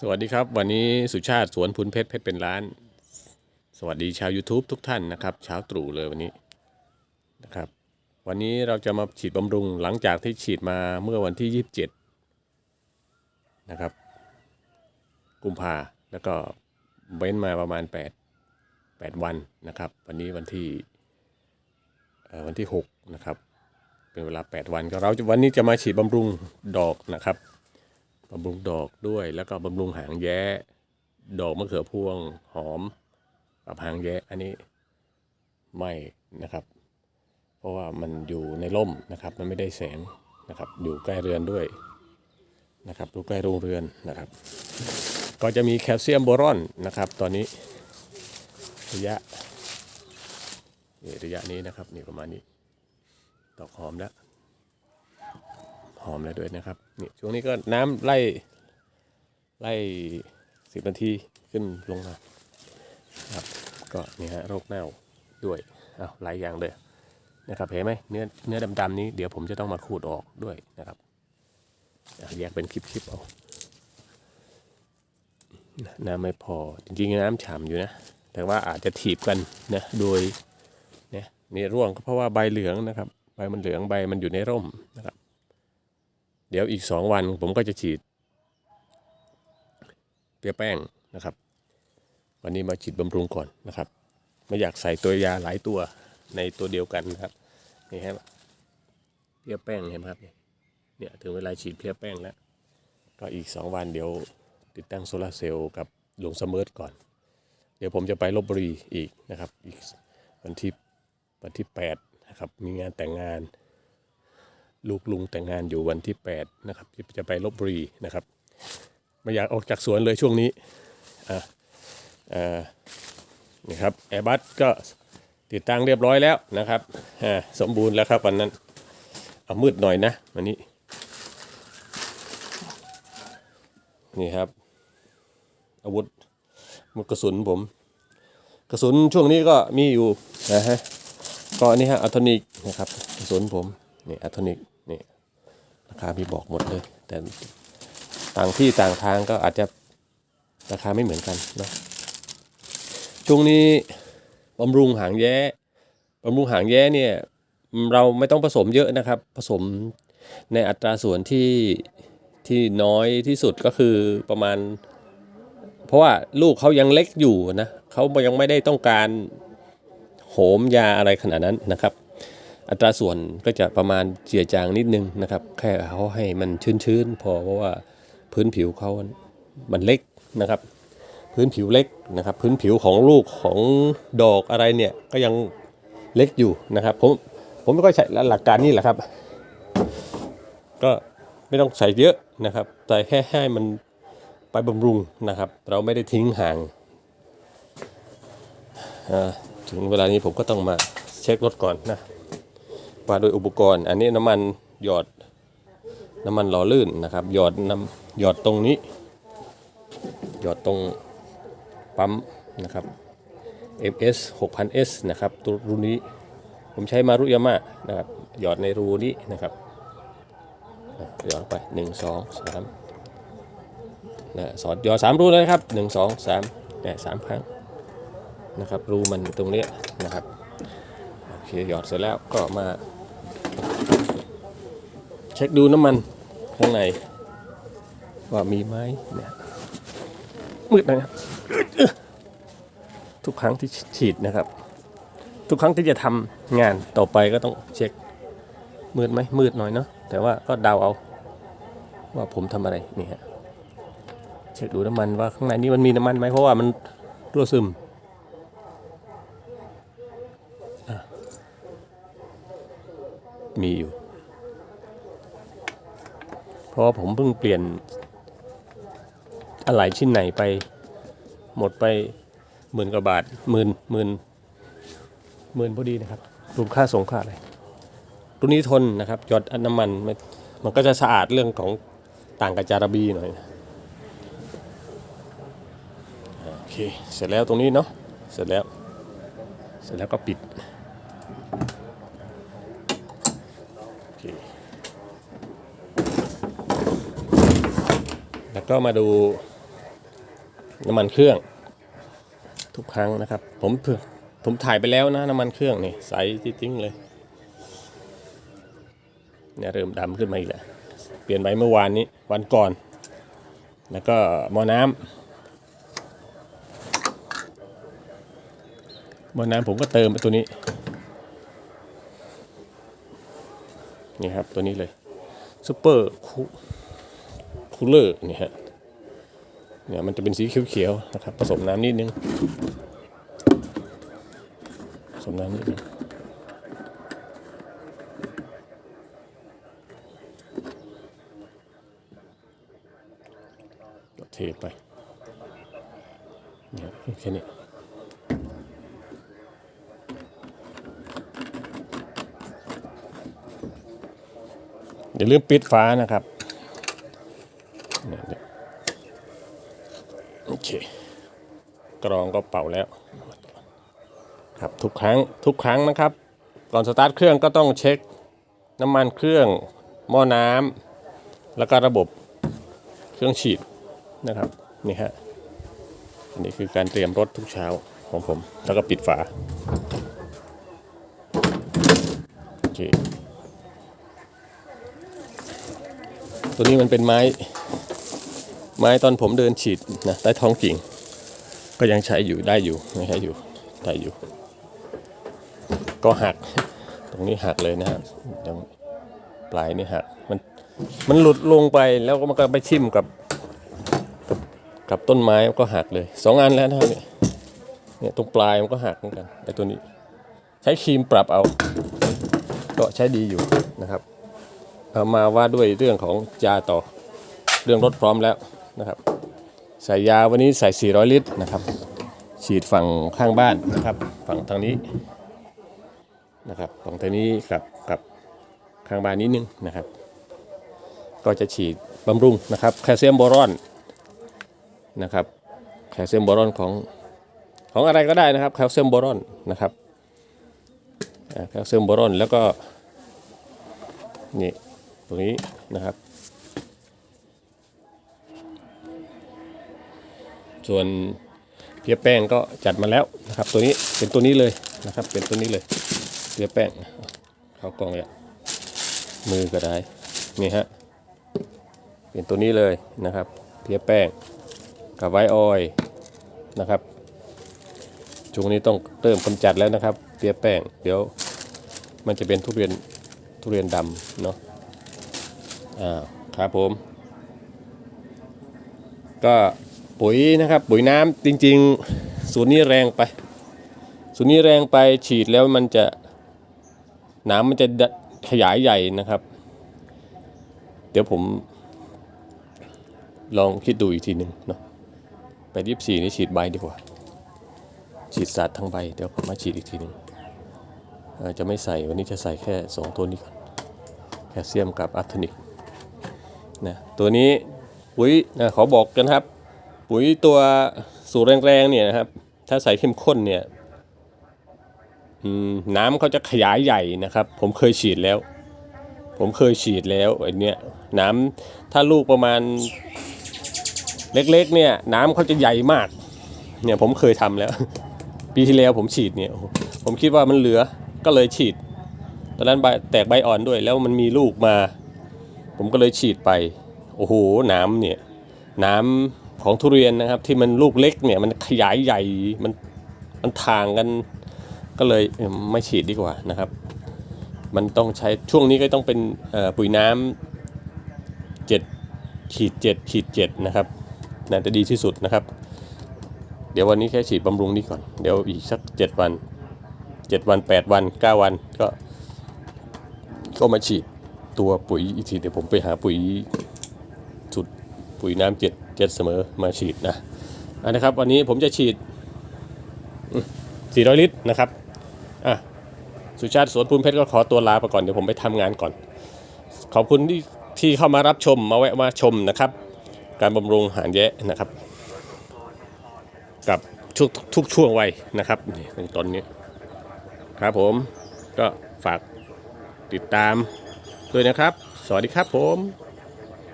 สวัสดีครับ วันนี้สุชาติสวนพุนเพชรเพชรเป็นร้าน สวัสดีชาว YouTube ทุกท่านนะครับ เช้าตรู่เลยวันนี้นะครับ วันนี้เราจะมาฉีดบำรุงหลังจากที่ฉีดมาเมื่อวันที่ 27 นะครับ กุมภาแล้วก็เว้นมาประมาณ 8 8 วันนะครับ วันนี้วันที่เอ่อวันที่ 6 นะครับ เป็นเวลา 8 วันก็เราวันนี้จะมาฉีดบำรุงดอกนะครับ บำรุงดอกด้วยแล้วก็บำรุงหางแย้ ดอกมะเขือพวงหอมกับหางแย้อันนี้ไม่นะครับ เพราะว่ามันอยู่ในร่มนะครับ มันไม่ได้แสงนะครับ อยู่ใกล้เรือนด้วยนะครับอยู่ใกล้โรงเรือนนะครับ ก็จะมีแคลเซียมโบรอนนะครับ ตอนนี้ระยะระยะนี้นะครับนี่ประมาณนี้ดอกหอมแล้ว หอมแล้วด้วยนะครับนี่ช่วงนี้ก็น้ำไล่ไล่สิบนาทีขึ้นลงมาครับก็นี่ฮะโรคเน่าด้วยเอาหลายอย่างเลยนะครับเห็นไหมเนื้อเนื้อดำๆนี้เดี๋ยวผมจะต้องมาขูดออกด้วยนะครับแยกเป็นคลิปๆเอาน้ำไม่พอจริงๆน้ำฉ่ำอยู่นะ แต่ว่าอาจจะถีบกันนะโดยเนี่ยนี่ร่วงก็เพราะว่าใบเหลืองนะครับ ใบมันเหลืองใบมันอยู่ในร่มนะครับ ดี๋ยวอีกสองวันผมก็จะฉีด เปียแป้งนะครับ วันนี้มาฉีดบำรุงก่อนนะครับ ไม่อยากใส่ตัวยาหลายตัวในตัวเดียวกันนะครับนี่ครับเพียแป้งเห็นไหมครับเนี่ยถึงเวลาฉีดเพียแป้งแล้ว ก็อีกสองวันเดี๋ยวติดตั้งโซลาร์เซลล์กับหลวงสมเมิร์ก่อน เดี๋ยวผมจะไปลบบุรีอีกนะครับ อีกวันที่วันที่แปดนะครับมีงานแต่งงาน ลูกลุงแต่งงานอยู่วันที่8นะครับที่จะไปลบบุรีนะครับไม่อยากออกจากสวนเลยช่วงนี้อ่าอ่านี่ครับแอร์บัสก็ติดตั้งเรียบร้อยแล้วนะครับอ่าสมบูรณ์แล้วครับวันนั้นเอามืดหน่อยนะวันนี้นี่ครับ อาวุธมุดกระสุนผม กระสุนช่วงนี้ก็มีอยู่นะฮะก็อันนี่ฮะอัลโทนิกนะครับกระสุนผมนี่อัลโทนิก ราคามีบอกหมดเลย แต่ต่างที่ต่างทางก็อาจจะราคาไม่เหมือนกันนะช่วงนี้บำรุงหางแย้บำรุงหางแย้เนี่ยเราไม่ต้องผสมเยอะนะครับ ผสมในอัตราส่วนที่ที่น้อยที่สุดก็คือประมาณ เพราะว่าลูกเขายังเล็กอยู่นะเขายังไม่ได้ต้องการโหมยาอะไรขนาดนั้นนะครับ อัตราส่วนก็จะประมาณเจียจางนิดนึงนะครับ แค่เขาให้มันชื้นๆพอเพราะว่าพื้นผิวเขามันเล็กนะครับ พื้นผิวเล็กนะครับ พื้นผิวของลูกของดอกอะไรเนี่ยก็ยังเล็กอยู่นะครับ ผมผมก็ใช้หลักการนี้แหละครับ ก็ไม่ต้องใส่เยอะนะครับใส่แค่ให้มันไปบำรุงนะครับ เราไม่ได้ทิ้งห่างถึงเวลานี้ผมก็ต้องมาเช็ครถก่อนนะ ว่าโดยอุปกรณ์ อันนี้น้ำมันหยอดน้ำมันหล่อลื่นนะครับ หยอดน้ำหยอดตรงนี้ หยอดตรงปั๊มนะครับ MS 6000S นะครับตัวรุ่นนี้ผมใช้มารุยาม่านะครับ หยอดในรูนี้นะครับ หยอดไปหนึ่งสองสามนะสอดหยอดสามรูเลยครับหนึ่งสองสามเนี่ยสามครั้งนะครับ รูมันตรงนี้นะครับ โอเค หยอดเสร็จแล้วก็มา เช็คดูน้ำมันข้างในว่ามีไหมเนี่ยมืดนะครับทุกครั้งที่ฉีดนะครับ ทุกครั้งที่จะทำงานต่อไปก็ต้องเช็คมืดไหมมืดหน่อยเนาะแต่ว่าก็เดาเอา ว่าผมทำอะไรนี่ฮะเช็คดูน้ำมันว่าข้างในนี้มันมีน้ำมันไหมเพราะว่ามันรั่วซึม มีอยู่ เพราะว่าผมเพิ่งเปลี่ยนอะไหล่ชิ้นไหนไป หมดไปหมื่นกว่าบาทหมื่นหมื่นหมื่นพอดีนะครับรวมค่าส่งค่าอะไรตัวนี้ทนนะครับหยอดน้ำมันม่มันก็จะสะอาดเรื่องของต่างกับจาระบีหน่อยนะโอเคเสร็จแล้วตรงนี้เนาะเสร็จแล้ว เสร็จแล้วก็ปิด โอเค แล้วก็มาดูน้ำมันเครื่องทุกครั้งนะครับ ผมเพิ่งผมถ่ายไปแล้วนะน้ำมันเครื่องนี่ใสจริงๆเลยเนี่ยเริ่มดำขึ้นมาอีกแล้วเปลี่ยนไปเมื่อวานนี้วันก่อน แล้วก็หม้อน้ำหม้อน้ำผมก็เติมตัวนี้นี่ครับตัวนี้เลยซูเปอร์คู คูลเลอร์นี่ฮะเนี่ยมันจะเป็นสีเขียวๆนะครับผสมน้ำนิดนึงผสมน้ำนิดนึงก็เทไปเนี่ยแค่นี้อย่าลืมปิดฟ้านะครับ โอเค กรองก็เป่าแล้ว ครับทุกครั้งทุกครั้งนะครับ ก่อนสตาร์ทเครื่องก็ต้องเช็คน้ำมันเครื่องหม้อน้ำแล้วก็ระบบเครื่องฉีดนะครับนี่ฮะอันนี้คือการเตรียมรถทุกเช้าของผม แล้วก็ปิดฝาโอเคตัวนี้มันเป็นไม้ ไม้ตอนผมเดินฉีดนะใต้ท้องกิ่ง ก็ยังใช้อยู่ได้อยู่ใช้อยู่ได้อยู่ ก็หักตรงนี้หักเลยนะฮะตรงปลายนี่หักมันมันหลุดลงไปแล้วก็มันก็ไปทิ่มกับ กับต้นไม้ก็หักเลยสองอันแล้วนะครับเนี่ยเนี่ยตรงปลายมันก็หักเหมือนกันไอ้ตัวนี้ ใช้ครีมปรับเอา ก็ใช้ดีอยู่นะครับเอามาว่าด้วยเรื่องของยาต่อเรื่องรถพร้อมแล้ว นะครับใส่ยาวันนี้ใส่ 400 ลิตรนะครับ ฉีดฝั่งข้างบ้านนะครับ ฝั่งทางนี้นะครับฝั่งทางนี้กับกับข้างบ้านนิดนึงนะครับ ก็จะฉีดบำรุงนะครับแคลเซียมบอรอนนะครับแคลเซียมบอรอนของของอะไรก็ได้นะครับแคลเซียมบอรอนนะครับแคลเซียมบอรอนแล้วก็นี่ตรงนี้นะครับ ส่วนเพียแป้งก็จัดมาแล้วนะครับ ตัวนี้เป็นตัวนี้เลยนะครับ เป็นตัวนี้เลยเกลือแป้งเข้ากล่องเนี่ยมือก็ได้นี่ฮะเป็นตัวนี้เลยนะครับเพียแป้งกับไวออยนะครับช่วงนี้ต้องเติมกำจัดแล้วนะครับเพียแป้งเดี๋ยวมันจะเป็นทุเรียนทุเรียนดำเนาะอ่าครับผม ก็ ปุ๋ยนะครับ ปุ๋ยน้ำจริง ๆ สูตรนี้แรงไป สูตรนี้แรงไปฉีดแล้วมันจะน้ำมันจะขยายใหญ่นะครับ เดี๋ยวผมลองคิดดูอีกทีหนึ่งเนาะไปยี่สี่นี่ฉีดใบดีกว่า ฉีดสัตว์ทั้งใบ เดี๋ยวผมมาฉีดอีกทีหนึ่งอ่อจะไม่ใส่วันนี้จะใส่แค่สองตัวนี้ก่อน แคลเซียมกับอาร์เทนิกนะตัวนี้ปุ๋ยนะขอบอกกันครับ ปุ๋ยตัวสูตรแรงๆเนี่ยนะครับ ถ้าใส่เข้มข้นเนี่ยน้ำเขาจะขยายใหญ่นะครับ ผมเคยฉีดแล้ว ผมเคยฉีดแล้วไอ้เนี้ยน้ำถ้าลูกประมาณเล็กๆ เนี่ย น้ำเขาจะใหญ่มาก เนี่ยผมเคยทำแล้ว ปีที่แล้วผมฉีดเนี่ย ผมคิดว่ามันเหลือก็เลยฉีด ตอนนั้นใบแตกใบอ่อนด้วย แล้วมันมีลูกมา ผมก็เลยฉีดไป โอ้โหน้ำเนี่ย น้ำ ของทุเรียนนะครับ ที่มันลูกเล็กเนี่ยมันขยายใหญ่มันมันทางกัน ก็เลยไม่ฉีดดีกว่านะครับ มันต้องใช้ช่วงนี้ก็ต้องเป็นปุ๋ยน้ำเจ็ดขีดเจ็ดขีดเจ็ดนะครับน่าจะดีที่สุดนะครับ เดี๋ยววันนี้แค่ฉีดบำรุงนี้ก่อน เดี๋ยวอีกสักเจ็ดวันเจ็ดวันแปดวันเก้าวันก็ก็มาฉีดตัวปุ๋ยอีกทีเดี๋ยวผมไปหาปุ๋ยสุดปุ๋ยน้ำเจ็ด เจ็ดเสมอมาฉีดนะอันนะครับวันนี้ผมจะฉีด 400 ลิตรนะครับอะสุชาติสวนภูมิเพชรก็ขอตัวลาไปก่อนเดี๋ยวผมไปทำงานก่อน ขอบคุณที่ที่เข้ามารับชมมาแวะมาชมนะครับ การบำรุงหารแยะนะครับ กับทุกทุกช่วงวัยนะครับนี่ในตอนนี้ครับผมก็ฝากติดตามด้วยนะครับ สวัสดีครับผม